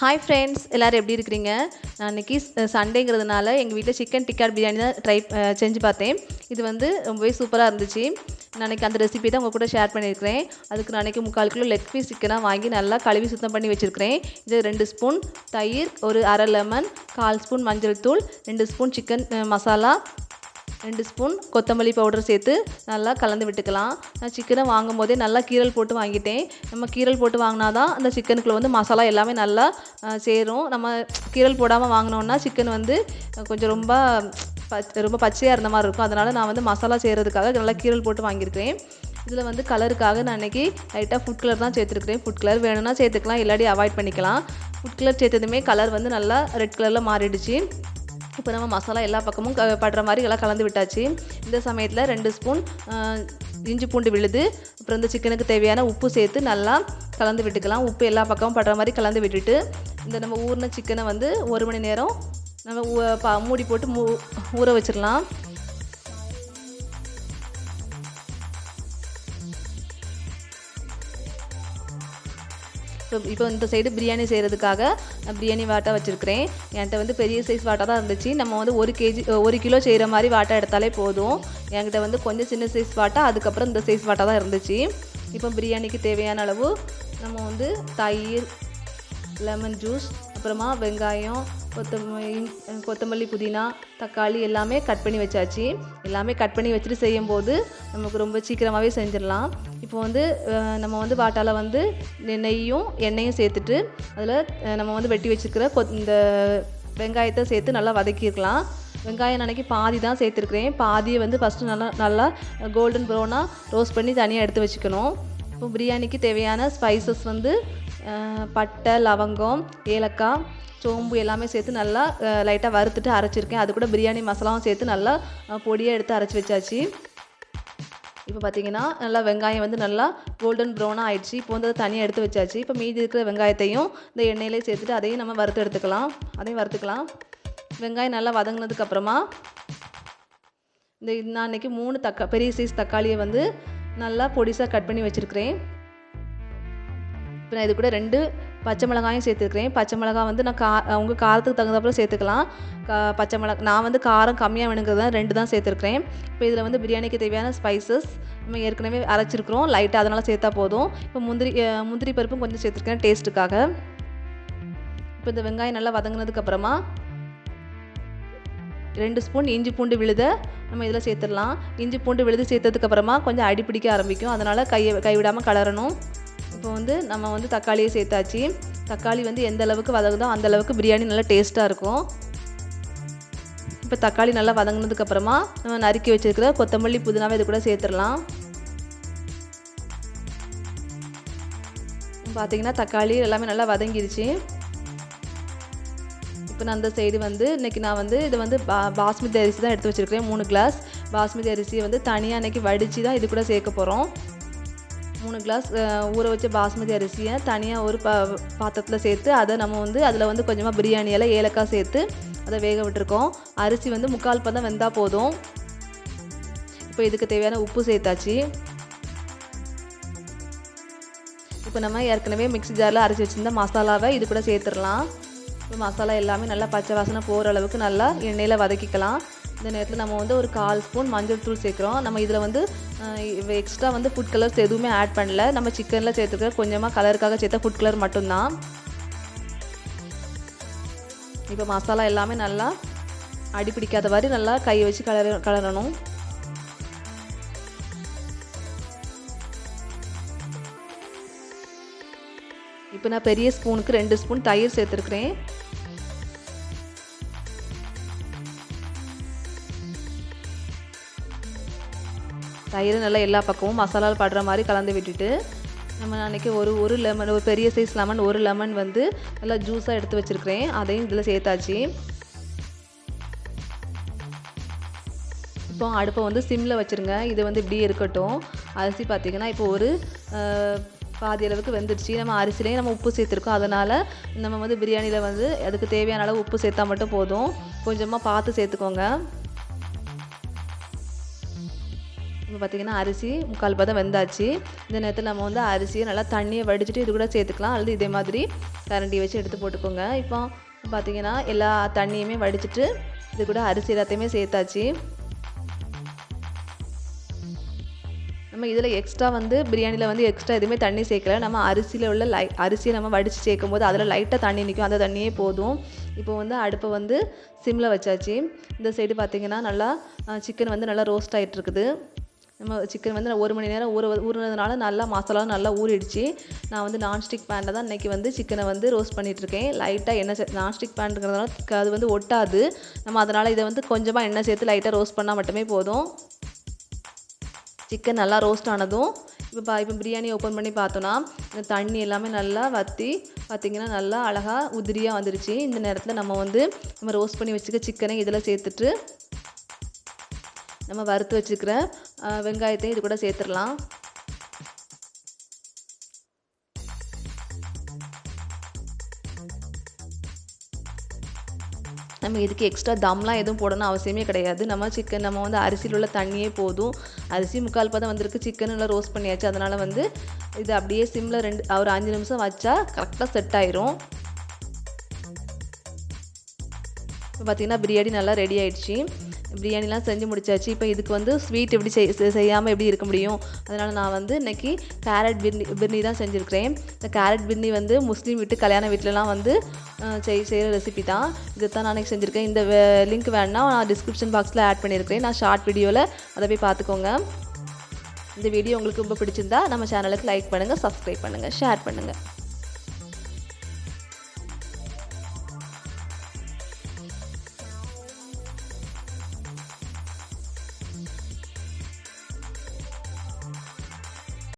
Hi friends எல்லோரும் எப்படி இருக்கிறீங்க? நான் இன்றைக்கி சண்டேங்கிறதுனால எங்கள் வீட்டில் சிக்கன் டிக்கா பிரியாணி தான் ட்ரை செஞ்சு பார்த்தேன். இது வந்து ரொம்பவே சூப்பராக இருந்துச்சு. நான் அன்றைக்கி அந்த ரெசிபி தான் உங்கள் கூட ஷேர் பண்ணியிருக்கிறேன். அதுக்கு நான் அன்றைக்கி முக்கால் கிலோ லெக் பீஸ் சிக்கனாக வாங்கி நல்லா கழுவி சுத்தம் பண்ணி வச்சுருக்கிறேன். இது ரெண்டு ஸ்பூன் தயிர் ஒரு அரை லெமன் கால் ஸ்பூன் மஞ்சள் தூள் ரெண்டு ஸ்பூன் சிக்கன் மசாலா ரெண்டு ஸ்பூன் கொத்தமல்லி பவுடர் சேர்த்து நல்லா கலந்து விட்டுக்கலாம். நான் சிக்கனை வாங்கும் போதே நல்லா கீரல் போட்டு வாங்கிட்டேன். நம்ம கீரல் போட்டு வாங்கினா தான் அந்த சிக்கனுக்குள்ளே வந்து மசாலா எல்லாமே நல்லா சேரும். நம்ம கீரல் போடாமல் வாங்கினோன்னா சிக்கன் வந்து கொஞ்சம் ரொம்ப பச் ரொம்ப பச்சையாக இருந்த மாதிரி இருக்கும். அதனால் நான் வந்து மசாலா செய்கிறதுக்காக நல்லா கீரல் போட்டு வாங்கியிருக்கிறேன். இதில் வந்து கலருக்காக நான் அன்றைக்கி லைட்டாக ஃபுட் கலர் தான் சேர்த்துருக்கிறேன். ஃபுட் கலர் வேணும்னா சேர்த்துக்கலாம் இல்லாட்டி அவாய்ட் பண்ணிக்கலாம். ஃபுட் கலர் சேர்த்ததுமே கலர் வந்து நல்லா ரெட் கலரில் மாறிடுச்சு. இப்போ நம்ம மசாலா எல்லா பக்கமும் க படுற மாதிரி எல்லாம் கலந்து விட்டாச்சு. இந்த சமயத்தில் ரெண்டு ஸ்பூன் இஞ்சி பூண்டு விழுது அப்புறம் இந்த சிக்கனுக்கு தேவையான உப்பு சேர்த்து நல்லா கலந்து விட்டுக்கலாம். உப்பு எல்லா பக்கமும் படுற மாதிரி கலந்து விட்டுட்டு இந்த நம்ம ஊறின சிக்கனை வந்து ஒரு மணி நேரம் நம்ம ஊ- ப மூடி போட்டு மூ ஊற வச்சிடலாம். இப்போ இப்போ இந்த சைடு பிரியாணி செய்கிறதுக்காக நான் பிரியாணி வாட்டா வச்சுருக்கிறேன். என்கிட்ட வந்து பெரிய சைஸ் வாட்டா தான் இருந்துச்சு. நம்ம வந்து ஒரு கேஜி ஒரு கிலோ செய்கிற மாதிரி வாட்டா எடுத்தாலே போதும். என்கிட்ட வந்து கொஞ்சம் சின்ன சைஸ் வாட்டா அதுக்கப்புறம் இந்த சைஸ் வாட்டா தான் இருந்துச்சு. இப்போ பிரியாணிக்கு தேவையான அளவு நம்ம வந்து தயிர் லெமன் ஜூஸ் அப்புறமா வெங்காயம் கொத்தமல்லி கொத்தமல்லி புதினா தக்காளி எல்லாமே கட் பண்ணி வச்சாச்சு. எல்லாமே கட் பண்ணி வச்சுட்டு செய்யும்போது நமக்கு ரொம்ப சீக்கிரமாகவே செஞ்சிடலாம். இப்போ வந்து நம்ம வந்து வாட்டால வந்து நெய்யும் எண்ணெயும் சேர்த்துட்டு அதில் நம்ம வந்து வெட்டி வச்சுருக்கிற கொத் இந்த வெங்காயத்தை சேர்த்து நல்லா வதக்கியிருக்கலாம் வெங்காயம் அன்றைக்கி பாதி தான் சேர்த்துருக்குறேன். பாதியை வந்து ஃபஸ்ட்டு நல்லா நல்லா கோல்டன் ப்ரௌனாக ரோஸ்ட் பண்ணி தனியாக எடுத்து வச்சுக்கணும். இப்போ பிரியாணிக்கு தேவையான ஸ்பைசஸ் வந்து பட்டை லவங்கம் ஏலக்காய் சோம்பு எல்லாமே சேர்த்து நல்லா லைட்டாக வறுத்துட்டு அரைச்சிருக்கேன். அது கூட பிரியாணி மசாலாவும் சேர்த்து நல்லா பொடியாக எடுத்து அரைச்சி வச்சாச்சு. இப்போ பார்த்தீங்கன்னா நல்லா வெங்காயம் வந்து நல்லா கோல்டன் ப்ரௌனாக ஆயிடுச்சு. இப்போ வந்து அதை தனியாக எடுத்து வச்சாச்சு. இப்போ மீதி இருக்கிற வெங்காயத்தையும் இந்த எண்ணெயிலே சேர்த்துட்டு அதையும் நம்ம வறுத்து எடுத்துக்கலாம். அதையும் வறுத்துக்கலாம். வெங்காயம் நல்லா வதங்கினதுக்கப்புறமா இந்த நான் இன்னைக்கு மூணு தக்கா பெரிய சைஸ் தக்காளியை வந்து நல்லா பொடிசாக கட் பண்ணி வச்சுருக்கிறேன். இப்போ நான் இது கூட ரெண்டு பச்சை மிளகாயும் சேர்த்துருக்கிறேன் பச்சை மிளகாய் வந்து நான் கா உங்கள் காரத்துக்கு தகுந்தாப்புல சேர்த்துக்கலாம். கா பச்சை மிளகா நான் வந்து காரம் கம்மியாக வேணுங்கிறது தான் ரெண்டு தான் சேர்த்துருக்கிறேன். இப்போ இதில் வந்து பிரியாணிக்கு தேவையான ஸ்பைசஸ் நம்ம ஏற்கனவே அரைச்சிருக்கிறோம். லைட்டாக அதனால் சேர்த்தா போதும். இப்போ முந்திரி முந்திரி பருப்பும் கொஞ்சம் சேர்த்துருக்கேன் டேஸ்ட்டுக்காக இப்போ இந்த வெங்காயம் நல்லா வதங்கினதுக்கப்புறமா ரெண்டு ஸ்பூன் இஞ்சி பூண்டு விழுத நம்ம இதில் சேர்த்துடலாம். இஞ்சி பூண்டு விழுது சேர்த்ததுக்கப்புறமா கொஞ்சம் அடிப்பிடிக்க ஆரம்பிக்கும். அதனால் கையை கைவிடாமல் கலரணும். இப்போ வந்து நம்ம வந்து தக்காளியை சேர்த்தாச்சு. தக்காளி வந்து எந்த அளவுக்கு வதங்குதோ அந்த அளவுக்கு பிரியாணி நல்லா டேஸ்ட்டாக இருக்கும். இப்போ தக்காளி நல்லா வதங்கினதுக்கப்புறமா நம்ம நறுக்கி வச்சுருக்கிற கொத்தமல்லி புதினாவை இது கூட சேர்த்துடலாம். பார்த்தீங்கன்னா தக்காளி எல்லாமே நல்லா வதங்கிருச்சு. இப்போ நான் அந்த சைடு வந்து இன்றைக்கி நான் வந்து இது வந்து பா பாஸ்மதி அரிசி தான் எடுத்து வச்சுருக்கிறேன் மூணு கிளாஸ் பாஸ்மதி அரிசியை வந்து தனியாக இன்றைக்கி வடித்து தான் இது கூட சேர்க்க போகிறோம் மூணு கிளாஸ் ஊற வச்ச பாஸ்மதி அரிசியை தனியாக ஒரு பா பாத்திரத்தில் சேர்த்து அதை நம்ம வந்து அதில் வந்து கொஞ்சமாக பிரியாணி ஏலக்காய் சேர்த்து அதை வேக விட்டுருக்கோம். அரிசி வந்து முக்கால் பதம் வெந்தால் போதும். இப்போ இதுக்கு தேவையான உப்பு சேர்த்தாச்சு. இப்போ நம்ம ஏற்கனவே மிக்ஸி ஜாரில் அரைச்சி வச்சுருந்த மசாலாவை இது கூட சேர்த்துடலாம். இப்போ மசாலா எல்லாமே நல்லா பச்சை வாசனை போகிற அளவுக்கு நல்லா எண்ணெயில் வதக்கிக்கலாம். இந்த நேரத்தில் நம்ம வந்து ஒரு கால் ஸ்பூன் மஞ்சள் தூள் சேர்க்குறோம். நம்ம இதில் வந்து எக்ஸ்ட்ரா வந்து ஃபுட் கலர்ஸ் எதுவுமே ஆட் பண்ணல. நம்ம சிக்கனில் சேர்த்துக்கிற கொஞ்சமாக கலருக்காக சேர்த்த ஃபுட் கலர் மட்டும்தான். இப்போ மசாலா எல்லாமே நல்லா அடி பிடிக்காத மாதிரி நல்லா கையை வச்சு கலர கலரணும். இப்போ நான் பெரிய ஸ்பூனுக்கு ரெண்டு ஸ்பூன் தயிர் சேர்த்துருக்குறேன். தயிர் நல்லா எல்லா பக்கமும் மசாலால் படுற மாதிரி கலந்து விட்டுட்டு நம்ம அன்றைக்கி ஒரு ஒரு லெமன் ஒரு பெரிய சைஸ் லெமன் ஒரு லெமன் வந்து நல்லா ஜூஸாக எடுத்து வச்சுருக்கிறேன். அதையும் இதில் சேர்த்தாச்சு. இப்போ அடுப்பை வந்து சிம்மில் வச்சுருங்க. இது வந்து இப்படியே இருக்கட்டும். அரிசி பார்த்திங்கன்னா இப்போ ஒரு பாதி அளவுக்கு வெந்துடுச்சு. நம்ம அரிசிலையும் நம்ம உப்பு சேர்த்துருக்கோம். அதனால் நம்ம வந்து பிரியாணியில் வந்து அதுக்கு தேவையான அளவு உப்பு சேர்த்தா மட்டும் போதும். கொஞ்சமாக பார்த்து சேர்த்துக்கோங்க. இப்போ பார்த்தீங்கன்னா அரிசி முக்கால் பதம் வெந்தாச்சு. இந்த நேரத்தில் நம்ம வந்து அரிசியை நல்லா தண்ணியை வடிச்சிட்டு இது கூட சேர்த்துக்கலாம். அல்லது இதே மாதிரி கரண்டி வச்சு எடுத்து போட்டுக்கோங்க. இப்போ பார்த்திங்கன்னா எல்லா தண்ணியுமே வடிச்சிட்டு இது கூட அரிசி எல்லாத்தையுமே சேர்த்தாச்சு. நம்ம இதில் எக்ஸ்ட்ரா வந்து பிரியாணியில் வந்து எக்ஸ்ட்ரா எதுவுமே தண்ணி சேர்க்கல. நம்ம அரிசியில் உள்ள லை அரிசியை நம்ம வடித்து சேர்க்கும் போது அதில் லைட்டாக தண்ணி நிற்கும் அந்த தண்ணியே போதும். இப்போ வந்து அடுப்பை வந்து சிம்மில் வச்சாச்சு. இந்த சைடு பார்த்திங்கன்னா நல்லா சிக்கன் வந்து நல்லா ரோஸ்ட் ஆகிட்டு இருக்குது. நம்ம சிக்கன் வந்து நான் ஒரு மணி நேரம் ஊற ஊறினதுனால நல்லா மசாலாவும் நல்லா ஊறிடுச்சு. நான் வந்து நான்ஸ்டிக் பேனில் தான் இன்றைக்கி வந்து சிக்கனை வந்து ரோஸ்ட் பண்ணிகிட்ருக்கேன் லைட்டாக எண்ணெய் சே நான்ஸ்டிக் பேனுங்கிறதுனால அது வந்து ஒட்டாது. நம்ம அதனால் இதை வந்து கொஞ்சமாக எண்ணெய் சேர்த்து லைட்டாக ரோஸ்ட் பண்ணால் மட்டுமே போதும். சிக்கன் நல்லா ரோஸ்ட் ஆனதும் இப்போ பா இப்போ பிரியாணி ஓப்பன் பண்ணி பார்த்தோன்னா இந்த தண்ணி எல்லாமே நல்லா வற்றி பார்த்திங்கன்னா நல்லா அழகாக உதிரியாக வந்துருச்சு. இந்த நேரத்தில் நம்ம வந்து நம்ம ரோஸ்ட் பண்ணி வச்சுக்க சிக்கனை இதில் சேர்த்துட்டு நம்ம வறுத்து வச்சுக்கிற வெங்காயத்தையும் இது கூட சேர்த்துடலாம். நம்ம இதுக்கு எக்ஸ்ட்ரா தம்லாம் எதுவும் போடணும் அவசியமே கிடையாது. நம்ம சிக்கன் நம்ம வந்து அரிசியில் உள்ள தண்ணியே போதும். அரிசி முக்கால் பதம் வந்திருக்கு சிக்கன் நல்லா ரோஸ்ட் பண்ணியாச்சு. அதனால் வந்து இது அப்படியே சிம்மில் ரெண்டு ஒரு அஞ்சு நிமிஷம் வச்சா கரெக்டாக செட் ஆயிரும். இப்போ பார்த்திங்கன்னா பிரியாணி நல்லா ரெடி ஆயிடுச்சு. பிரியாணிலாம் செஞ்சு முடிச்சாச்சு. இப்போ இதுக்கு வந்து ஸ்வீட் எப்படி செய் செய்யாமல் எப்படி இருக்க முடியும்? அதனால் நான் வந்து இன்றைக்கி கேரட் பிர்னி பிர்னி தான் செஞ்சுருக்கிறேன். இந்த கேரட் பிர்னி வந்து முஸ்லீம் வீட்டு கல்யாண வீட்டிலலாம் வந்து செய் செய்கிற ரெசிபி தான். இது தான் நான் செஞ்சுருக்கேன். இந்த லிங்க் வேணால் நான் டிஸ்கிரிப்ஷன் பாக்ஸில் ஆட் பண்ணியிருக்கிறேன் நான் ஷார்ட் வீடியோவில் அதை போய் பார்த்துக்கோங்க. இந்த வீடியோ உங்களுக்கு ரொம்ப பிடிச்சிருந்தா நம்ம சேனலுக்கு லைக் பண்ணுங்கள் சப்ஸ்கிரைப் பண்ணுங்கள் ஷேர் பண்ணுங்கள்